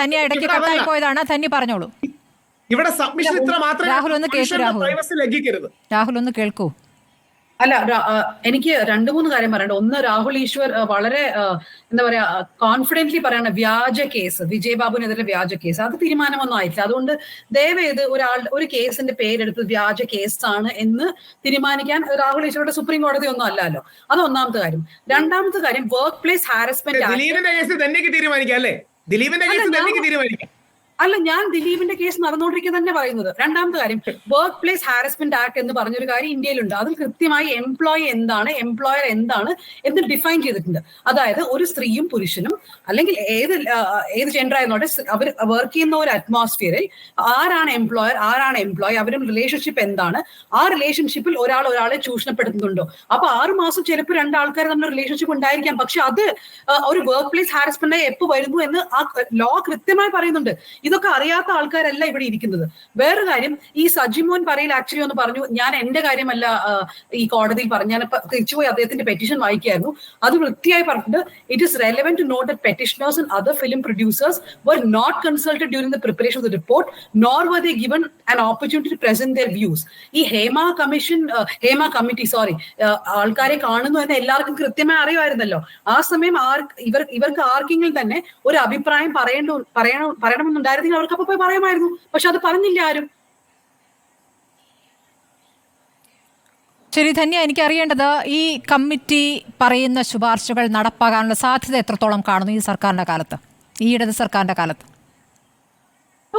ധന്യ ഇടയ്ക്ക് കട്ടായി പോയതാണ്. ധന്യ പറഞ്ഞോളൂ. ഇവിടെ സബ്മിഷൻ ഇത്ര മാത്രമേ രാഹുൽ ഒന്ന് കേൾക്ക്, രാഹുൽ. രാഹുൽ ഒന്ന് കേൾക്കൂ. അല്ല എനിക്ക് രണ്ടു മൂന്ന് കാര്യം പറയണ്ട ഒന്ന് രാഹുൽ ഈശ്വർ വളരെ എന്താ പറയാ കോൺഫിഡന്റ്ലി പറയണ വ്യാജ കേസ്. വിജയബാബുവിനെതിരെ വ്യാജ കേസ്. അത് തീരുമാനമൊന്നും ആയിട്ടില്ല. അതുകൊണ്ട് ദയവേത് ഒരാൾ ഒരു കേസിന്റെ പേരെടുത്ത് വ്യാജ ആണ് എന്ന് തീരുമാനിക്കാൻ രാഹുൽ ഈശ്വറുടെ സുപ്രീം കോടതി ഒന്നും അല്ലല്ലോ. അത് ഒന്നാമത്തെ കാര്യം. രണ്ടാമത്തെ കാര്യം വർക്ക് പ്ലേസ് ഹാരസ്മെന്റ് തന്നെ കേസ് ധന്യക്ക് തീരുമാനിക്കാം അല്ലേ? ദിലീപിന്റെ കേസ് തന്നെ തീരുമാനിക്കാം. അല്ല ഞാൻ ദിലീപിന്റെ കേസ് നടന്നുകൊണ്ടിരിക്കുക തന്നെ പറയുന്നത്. രണ്ടാമത്തെ കാര്യം വർക്ക് പ്ലേസ് ഹാരസ്മെന്റ് ആക്ട് എന്ന് പറഞ്ഞൊരു കാര്യം ഇന്ത്യയിലുണ്ട്. അതിൽ കൃത്യമായി എംപ്ലോയി എന്താണ് എംപ്ലോയർ എന്താണ് എന്ന് ഡിഫൈൻ ചെയ്തിട്ടുണ്ട്. അതായത് ഒരു സ്ത്രീയും പുരുഷനും അല്ലെങ്കിൽ ഏത് ഏത് ജെൻഡർ ആയിരുന്നോട്ടെ അവർ വർക്ക് ചെയ്യുന്ന ഒരു അറ്റ്മോസ്ഫിയറിൽ ആരാണ് എംപ്ലോയർ ആരാണ് എംപ്ലോയി അവരും റിലേഷൻഷിപ്പ് എന്താണ് ആ റിലേഷൻഷിപ്പിൽ ഒരാൾ ഒരാളെ ചൂഷണപ്പെടുത്തുന്നുണ്ടോ? അപ്പൊ ആറ് മാസം ചിലപ്പോൾ രണ്ടാൾക്കാർ തമ്മിൽ റിലേഷൻഷിപ്പ് ഉണ്ടായിരിക്കാം. പക്ഷെ അത് ഒരു വർക്ക് പ്ലേസ് ഹാരസ്മെന്റ് എപ്പോൾ വരുന്നു എന്ന് ആ ലോ കൃത്യമായി പറയുന്നുണ്ട്. ഇതൊക്കെ അറിയാത്ത ആൾക്കാരല്ല ഇവിടെ ഇരിക്കുന്നത്. വേറെ കാര്യം ഈ സജിമോൻ പറയിൽ ആക്ച്വലി ഒന്ന് പറഞ്ഞു ഞാൻ എന്റെ കാര്യമല്ല ഈ കോടതിയിൽ പറഞ്ഞു ഞാൻ തിരിച്ചുപോയി അദ്ദേഹത്തിന്റെ പെറ്റീഷൻ വായിക്കായിരുന്നു അത് വൃത്തിയായി പറഞ്ഞിട്ട് it is relevant to note that petitioners and other film producers were not consulted during the preparation of the report nor were they given an opportunity to present their views ഈ Hema commission Hema committee sorry ആൾക്കാരെ കാണുന്നു എന്ന് എല്ലാവർക്കും കൃത്യമായി അറിയുമായിരുന്നല്ലോ. ആ സമയം R ഇവർ ഇവർക്ക് ആർക്കെങ്കിലും തന്നെ ഒരു അഭിപ്രായം പറയേണ്ട പറയണം പറയണമെന്നുണ്ടായിരുന്നെങ്കിൽ അവർക്ക് അപ്പൊ പോയി പറയാമായിരുന്നു. പക്ഷെ അത് പറഞ്ഞില്ല ആരും. ശരി ധന്യ എനിക്ക് അറിയേണ്ടത് ഈ കമ്മിറ്റി പറയുന്ന ശുപാർശകൾ നടപ്പാകാനുള്ള സാധ്യത എത്രത്തോളം കാണുന്നു ഈ സർക്കാരിന്റെ കാലത്ത്? ഈ ഇടത് സർക്കാരിന്റെ കാലത്ത്.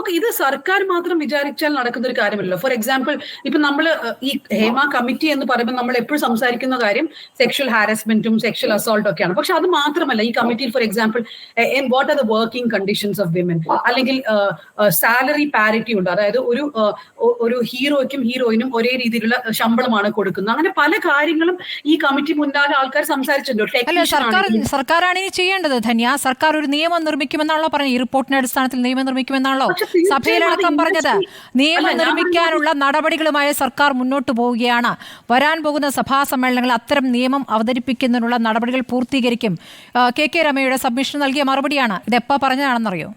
ഓക്കെ ഇത് സർക്കാർ മാത്രം വിചാരിച്ചാൽ നടക്കുന്ന ഒരു കാര്യമല്ലോ ഫോർ എക്സാമ്പിൾ ഇപ്പൊ നമ്മൾ ഈ ഹേമ കമ്മിറ്റി എന്ന് പറയുമ്പോൾ നമ്മൾ എപ്പോഴും സംസാരിക്കുന്ന കാര്യം സെക്ഷൽ ഹാരസ്മെന്റും സെക്ഷൽ അസോൾട്ടും ഒക്കെയാണ്. പക്ഷെ അത് മാത്രമല്ല ഈ കമ്മിറ്റിയിൽ for example what are the working conditions of women അല്ലെങ്കിൽ സാലറി പാരിറ്റി ഉണ്ട്. അതായത് ഒരു ഒരു ഹീറോയ്ക്കും ഹീറോയിനും ഒരേ രീതിയിലുള്ള ശമ്പളമാണ് കൊടുക്കുന്നത്. അങ്ങനെ പല കാര്യങ്ങളും ഈ കമ്മിറ്റി മുന്നാലെ ആൾക്കാർ സംസാരിച്ചിട്ടുണ്ട്. സർക്കാർ സർക്കാരാണ് ഇനി ചെയ്യേണ്ടത്. ധന്യ സർക്കാർ ഒരു നിയമം നിർമ്മിക്കുമെന്നാണല്ലോ പറഞ്ഞത്. ഈ റിപ്പോർട്ടിന്റെ അടിസ്ഥാനത്തിൽ നിയമം നിർമ്മിക്കുമെന്നാണല്ലോ. സഭയിലടക്കം പറഞ്ഞത് നിയമം നിർമ്മിക്കാനുള്ള നടപടികളുമായി സർക്കാർ മുന്നോട്ട് പോവുകയാണ്. വരാൻ പോകുന്ന സഭാ സമ്മേളനങ്ങളിൽ അത്തരം നിയമം അവതരിപ്പിക്കുന്നതിനുള്ള നടപടികൾ പൂർത്തീകരിക്കും. കെ കെ രമയുടെ സബ്മിഷൻ നൽകിയ മറുപടിയാണ്. ഇത് എപ്പോ പറഞ്ഞതാണെന്നറിയോ?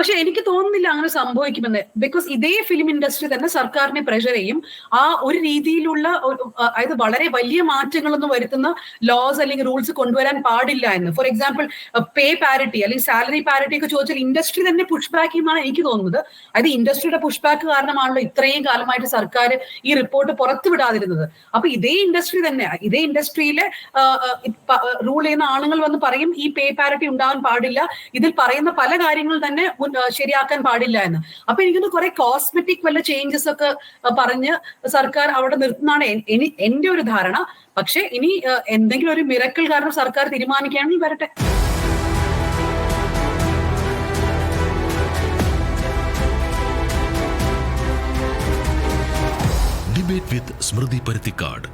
പക്ഷെ എനിക്ക് തോന്നുന്നില്ല അങ്ങനെ സംഭവിക്കുമെന്ന്. ബിക്കോസ് ഇതേ ഫിലിം ഇൻഡസ്ട്രി തന്നെ സർക്കാരിനെ പ്രഷർ ചെയ്യും. ആ ഒരു രീതിയിലുള്ള അതായത് വളരെ വലിയ മാറ്റങ്ങളൊന്നും വരുത്തുന്ന ലോസ് അല്ലെങ്കിൽ റൂൾസ് കൊണ്ടുവരാൻ പാടില്ല എന്ന്. ഫോർ എക്സാമ്പിൾ പേ പാരിറ്റി അല്ലെങ്കിൽ സാലറി പാരിറ്റി ഒക്കെ ചോദിച്ചാൽ ഇൻഡസ്ട്രി തന്നെ പുഷ് ബാക്ക് ചെയ്യുമെന്നാണ് എനിക്ക് തോന്നുന്നത്. അതായത് ഇൻഡസ്ട്രിയുടെ പുഷ് ബാക്ക് കാരണമാണല്ലോ ഇത്രയും കാലമായിട്ട് സർക്കാർ ഈ റിപ്പോർട്ട് പുറത്തു വിടാതിരുന്നത്. അപ്പൊ ഇതേ ഇൻഡസ്ട്രി തന്നെ ഇതേ ഇൻഡസ്ട്രിയിലെ റൂൾ ചെയ്യുന്ന ആണുങ്ങൾ വന്ന് പറയും ഈ പേ പാരിറ്റി ഉണ്ടാവാൻ പാടില്ല. ഇതിൽ പറയുന്ന പല കാര്യങ്ങൾ തന്നെ മുൻ- ശരിയാക്കാൻ പാടില്ല എന്ന്. അപ്പൊ എനിക്കൊന്ന് കുറെ കോസ്മെറ്റിക് വല്ല ചേഞ്ചസ് ഒക്കെ പറഞ്ഞ് സർക്കാർ അവിടെ നിർത്തുന്നതാണ് എന്റെ ഒരു ധാരണ. പക്ഷെ ഇനി എന്തെങ്കിലും ഒരു മിറക്കിൾ കാരണം സർക്കാർ തീരുമാനിക്കുകയാണെങ്കിൽ വരട്ടെ. ഡിബേറ്റ് വിത്ത് സ്മൃതി പരുത്തിക്കാട്